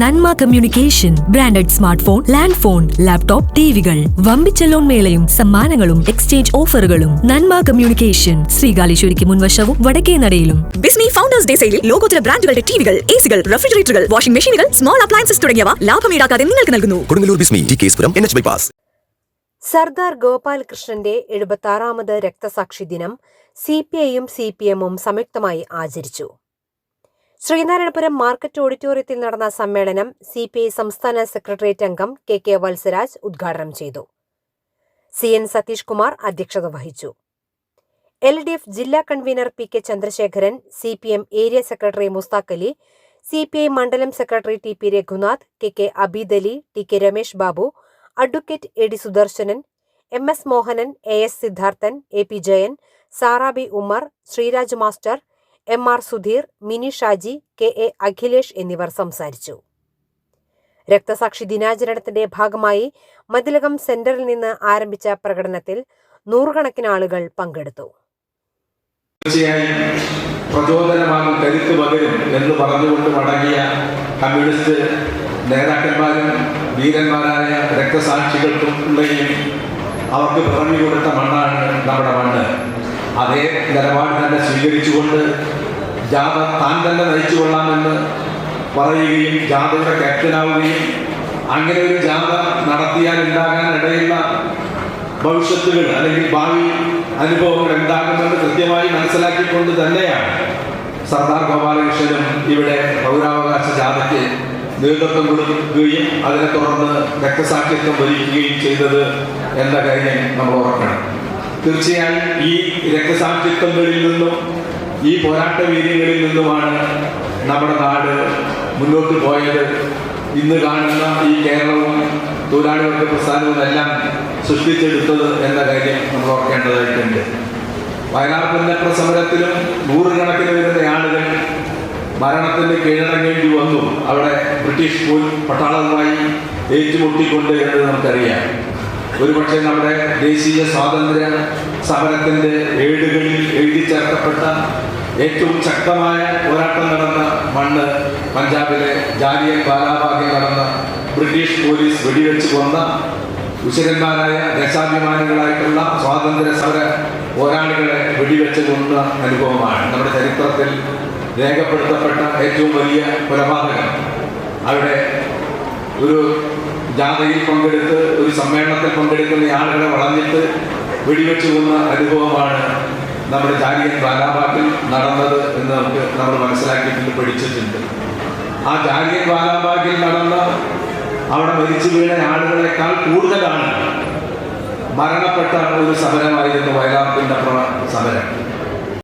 Nanma communication branded smart phone land phone laptop ടിവികൾ. വമ്പിച്ച loan മേളയും സമ്മാനങ്ങളും exchange ഓഫറുകളും. നന്മ കമ്മ്യൂണിക്കേഷൻ ശ്രീകാലേശ്വരിക്ക് മുൻവശവും വടക്കേ നടയിലും. ബിസ്മി ഫൗണ്ടേഴ്സ് ഡേ സെയിലിൽ ലോകോത്തര ബ്രാൻഡുകളുടെ ടിവികൾ എസികൾ സികൾ റെഫ്രിജറേറ്ററുകൾ വാഷിംഗ് മെഷീനുകൾ സ്മോൾ അപ്ലയൻസസ് തുടങ്ങിയവ ലാഭം ഈടാക്കാതെ നിങ്ങൾക്ക് നൽകുന്നു. കൊടുങ്ങല്ലൂർ ബിസ്മി ടി കേസ്പുരം എൻ എച്ച് ബൈപ്പാസ്. സർദാർ ഗോപാലകൃഷ്ണന്റെ എഴുപത്തി ആറാമത് രക്തസാക്ഷി ദിനം സി പി ഐയും സി പി എമ്മും സംയുക്തമായി ആചരിച്ചു. ശ്രീനാരായണപുരം മാർക്കറ്റ് ഓഡിറ്റോറിയത്തിൽ നടന്ന സമ്മേളനം സി പി ഐ സംസ്ഥാന സെക്രട്ടേറിയറ്റ് അംഗം കെ കെ വത്സരാജ് ഉദ്ഘാടനം ചെയ്തു. സി എൻ സതീഷ് കുമാർ അധ്യക്ഷത വഹിച്ചു. എൽ ഡി എഫ് ജില്ലാ convener P K Chandrasekharan C P M area secretary Musthaq Ali C P I മണ്ഡലം secretary T P Raghunath K K Abid Ali T K Ramesh Babu advocate A D Sudarsanan M S Mohanan A S Siddharthan A P Jayan Sarabi Ummer Sreeraj master M R Sudheer Mini Shaji K A Akhilesh എന്നിവർ സംസാരിച്ചു. രക്തസാക്ഷി ദിനാചരണത്തിന്റെ ഭാഗമായി മതിലകം സെന്ററിൽ നിന്ന് ആരംഭിച്ച പ്രകടനത്തിൽ നൂറുകണക്കിന് ആളുകൾ പങ്കെടുത്തു. പ്രചോദനമാകും കരുത്ത് പകരും എന്ന് പറഞ്ഞുകൊണ്ട് മടങ്ങിയ കമ്മ്യൂണിസ്റ്റ് നേതാക്കന്മാരും വീരന്മാരായ രക്തസാക്ഷികൾക്കും ഉള്ളയും അവർക്ക് പിറവി കൊടുത്ത മണ്ണാണ് നമ്മുടെ മണ്ണ്. അതേ നിലപാട് തന്നെ സ്വീകരിച്ചുകൊണ്ട് ജാഥ താൻ തന്നെ നയിച്ചു കൊള്ളാമെന്ന് പറയുകയും ജാഥയുടെ ക്യാപ്റ്റനാവുകയും അങ്ങനെ ഒരു ജാഥ നടത്തിയാൽ ഉണ്ടാകാൻ ഇടയുള്ള ഭവിഷ്യത്തുകൾ അല്ലെങ്കിൽ ഭാവി അനുഭവങ്ങൾ ഉണ്ടാകുമെന്ന് കൃത്യമായി മനസ്സിലാക്കിക്കൊണ്ട് തന്നെയാണ് സർദാർ ഗോപാലകൃഷ്ണനും ഇവിടെ പൗരാവകാശ ജാഥയ്ക്ക് നേതൃത്വം കൊടുക്കുകയും അതിനെ തുടർന്ന് രക്തസാക്ഷിത്വം വരിക്കുകയും ചെയ്തത് എന്ന കാര്യം നമ്മൾ ഓർക്കണം. തീർച്ചയായും ഈ രക്തസാക്ഷിത്വങ്ങളിൽ നിന്നും ഈ പോരാട്ട വീതികളിൽ നിന്നുമാണ് നമ്മുടെ നാട് മുന്നോട്ട് പോയത്. ഇന്ന് കാണുന്ന ഈ കേരളവും തൊഴിലാളികളുടെ പ്രസ്ഥാനവും എല്ലാം സൃഷ്ടിച്ചെടുത്തത് എന്ന കാര്യം നമ്മൾ ഓർക്കേണ്ടതായിട്ടുണ്ട്. വയനാട് പുന്നപ്ര സമരത്തിലും നൂറുകണക്കിന് വരുന്ന ആളുകൾ മരണത്തിന് കീഴടങ്ങേണ്ടി വന്നു. അവിടെ ബ്രിട്ടീഷ് പട്ടാളവുമായി ഏറ്റുമുട്ടിക്കൊണ്ട് എന്ന് നമുക്കറിയാം. ഒരുപക്ഷെ നമ്മുടെ ദേശീയ സ്വാതന്ത്ര്യ സമരത്തിന്റെ ഏടുകളിൽ എഴുതി ചേർക്കപ്പെട്ട ഏറ്റവും ശക്തമായ പോരാട്ടം നടന്ന മണ്ണ് പഞ്ചാബിലെ ജാലിയൻ ബാലാബാഗിൽ നടന്ന ബ്രിട്ടീഷ് പോലീസ് വെടിവെച്ച് കൊന്ന ഉശരന്മാരായ ദേശാഭിമാനികളായിട്ടുള്ള സ്വാതന്ത്ര്യ സമര പോരാളികളെ വെടിവെച്ച് കൊന്ന അനുഭവമാണ്. നമ്മുടെ ചരിത്രത്തിൽ രേഖപ്പെടുത്തപ്പെട്ട ഏറ്റവും വലിയ കൊലപാതകം. അവിടെ ഒരു ജാഥയിൽ പങ്കെടുത്ത് ഒരു സമ്മേളനത്തിൽ പങ്കെടുക്കുന്ന ആളുകളെ വളഞ്ഞിട്ട് വെടിവെച്ച് കൊന്ന അനുഭവമാണ് നമ്മുടെ ജാലിയൻ വാലാബാഗിൽ നടന്നത് എന്ന് നമുക്ക് നമ്മൾ മനസ്സിലാക്കിയിട്ടുണ്ട് പഠിച്ചിട്ടുണ്ട്. ആ ജാലിയൻ വാലാബാഗിൽ നടന്ന അവിടെ മരിച്ചു വീണ ആളുകളെക്കാൾ കൂടുതലാണ് മരണപ്പെട്ട ഒരു സമരമായിരുന്നു പിന്നപ്ര സമരം.